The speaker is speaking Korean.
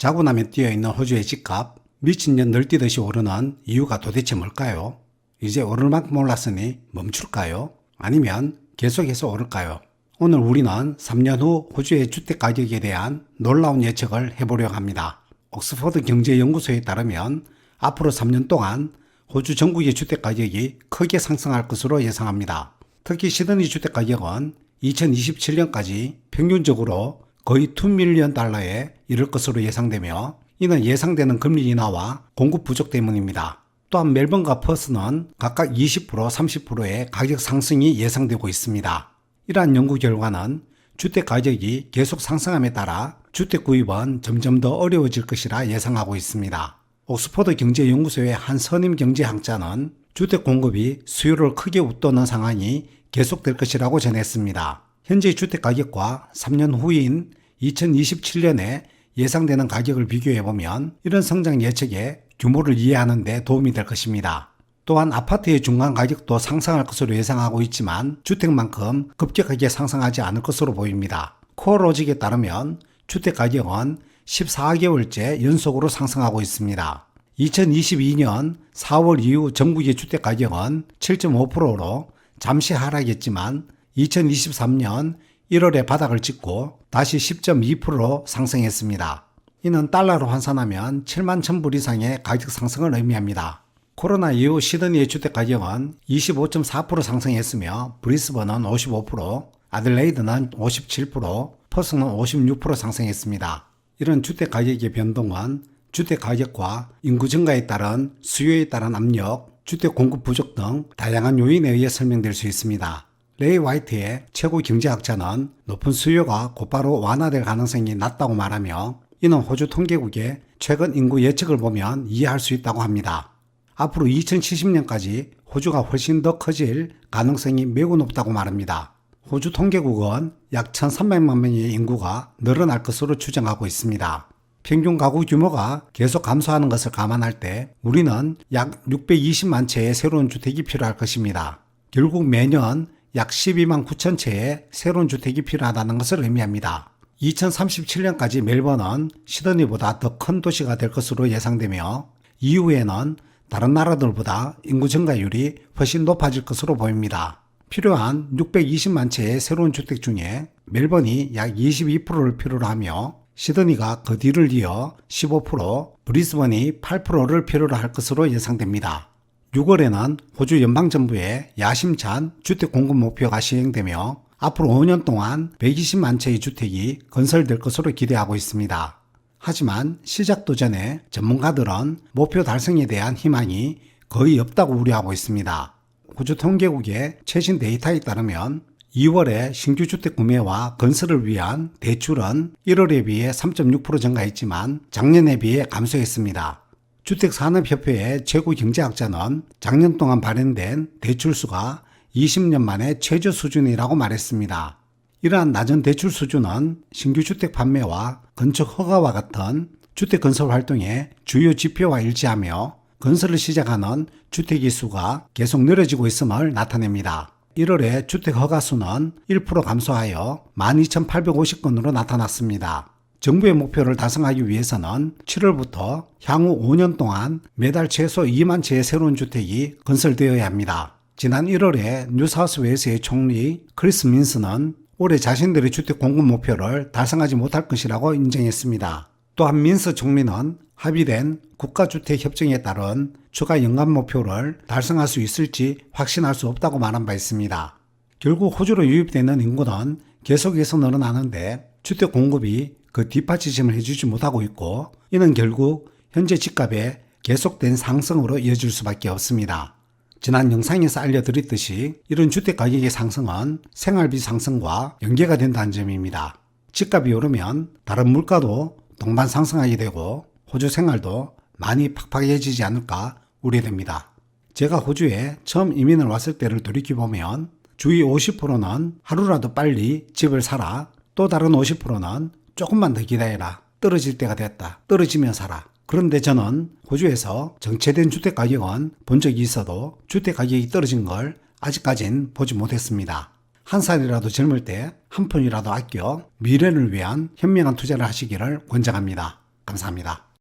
자고 나면 뛰어있는 호주의 집값, 미친 년 늘뛰듯이 오르는 이유가 도대체 뭘까요? 이제 오를 만큼 올랐으니 멈출까요? 아니면 계속해서 오를까요? 오늘 우리는 3년 후 호주의 주택 가격에 대한 놀라운 예측을 해보려고 합니다. 옥스퍼드 경제연구소에 따르면 앞으로 3년 동안 호주 전국의 주택 가격이 크게 상승할 것으로 예상합니다. 특히 시드니 주택 가격은 2027년까지 평균적으로 거의 2밀리언 달러에 이를 것으로 예상되며 이는 예상되는 금리 인하와 공급 부족 때문입니다. 또한 멜번과 퍼스는 각각 20% 30%의 가격 상승이 예상되고 있습니다. 이러한 연구 결과는 주택 가격이 계속 상승함에 따라 주택 구입은 점점 더 어려워질 것이라 예상하고 있습니다. 옥스퍼드 경제연구소의 한 선임 경제학자는 주택 공급이 수요를 크게 웃도는 상황이 계속될 것이라고 전했습니다. 현재 주택 가격과 3년 후인 2027년에 예상되는 가격을 비교해 보면 이런 성장 예측의 규모를 이해하는 데 도움이 될 것입니다. 또한 아파트의 중간 가격도 상승할 것으로 예상하고 있지만 주택만큼 급격하게 상승하지 않을 것으로 보입니다. 코어로직에 따르면 주택 가격은 14개월째 연속으로 상승하고 있습니다. 2022년 4월 이후 전국의 주택 가격은 7.5%로 잠시 하락했지만 2023년 1월에 바닥을 찍고 다시 10.2%로 상승했습니다. 이는 달러로 환산하면 7만 1000불 이상의 가격 상승을 의미합니다. 코로나 이후 시드니의 주택 가격은 25.4% 상승했으며 브리스번은 55%, 아들레이드는 57%, 퍼스는 56% 상승했습니다. 이런 주택 가격의 변동은 주택 가격과 인구 증가에 따른 수요에 따른 압력, 주택 공급 부족 등 다양한 요인에 의해 설명될 수 있습니다. 레이 화이트의 최고 경제학자는 높은 수요가 곧바로 완화될 가능성이 낮다고 말하며 이는 호주 통계국의 최근 인구 예측을 보면 이해할 수 있다고 합니다. 앞으로 2070년까지 호주가 훨씬 더 커질 가능성이 매우 높다고 말합니다. 호주 통계국은 약 1,300만 명의 인구가 늘어날 것으로 추정하고 있습니다. 평균 가구 규모가 계속 감소하는 것을 감안할 때 우리는 약 620만 채의 새로운 주택이 필요할 것입니다. 결국 매년 약 12만 9천 채의 새로운 주택이 필요하다는 것을 의미합니다. 2037년까지 멜번은 시드니보다 더 큰 도시가 될 것으로 예상되며 이후에는 다른 나라들보다 인구 증가율이 훨씬 높아질 것으로 보입니다. 필요한 620만 채의 새로운 주택 중에 멜번이 약 22%를 필요로 하며 시드니가 그 뒤를 이어 15%, 브리스번이 8%를 필요로 할 것으로 예상됩니다. 6월에는 호주 연방정부의 야심찬 주택 공급 목표가 시행되며 앞으로 5년 동안 120만 채의 주택이 건설될 것으로 기대하고 있습니다. 하지만 시작도 전에 전문가들은 목표 달성에 대한 희망이 거의 없다고 우려하고 있습니다. 호주 통계국의 최신 데이터에 따르면 2월에 신규 주택 구매와 건설을 위한 대출은 1월에 비해 3.6% 증가했지만 작년에 비해 감소했습니다. 주택산업협회의 최고 경제학자는 작년 동안 발행된 대출수가 20년 만에 최저 수준이라고 말했습니다. 이러한 낮은 대출 수준은 신규 주택 판매와 건축 허가와 같은 주택 건설 활동의 주요 지표와 일치하며 건설을 시작하는 주택의 수가 계속 늘어지고 있음을 나타냅니다. 1월에 주택 허가 수는 1% 감소하여 12,850건으로 나타났습니다. 정부의 목표를 달성하기 위해서는 7월부터 향후 5년 동안 매달 최소 2만 채의 새로운 주택이 건설되어야 합니다. 지난 1월에 뉴사우스웨일스의 총리 크리스 민스는 올해 자신들의 주택 공급 목표를 달성하지 못할 것이라고 인정했습니다. 또한 민스 총리는 합의된 국가주택협정에 따른 추가 연간 목표를 달성할 수 있을지 확신할 수 없다고 말한 바 있습니다. 결국 호주로 유입되는 인구는 계속해서 늘어나는데 주택 공급이 그 뒷받침을 해주지 못하고 있고 이는 결국 현재 집값의 계속된 상승으로 이어질 수밖에 없습니다. 지난 영상에서 알려드렸듯이 이런 주택 가격의 상승은 생활비 상승과 연계가 된다는 점입니다. 집값이 오르면 다른 물가도 동반 상승하게 되고 호주 생활도 많이 팍팍해지지 않을까 우려됩니다. 제가 호주에 처음 이민을 왔을 때를 돌이켜보면 주위 50%는 하루라도 빨리 집을 사라 또 다른 50%는 조금만 더 기다려라 떨어질 때가 됐다 떨어지면 사라 그런데 저는 호주에서 정체된 주택 가격은 본 적이 있어도 주택 가격이 떨어진 걸 아직까진 보지 못했습니다. 한 살이라도 젊을 때 한 푼이라도 아껴 미래를 위한 현명한 투자를 하시기를 권장합니다. 감사합니다.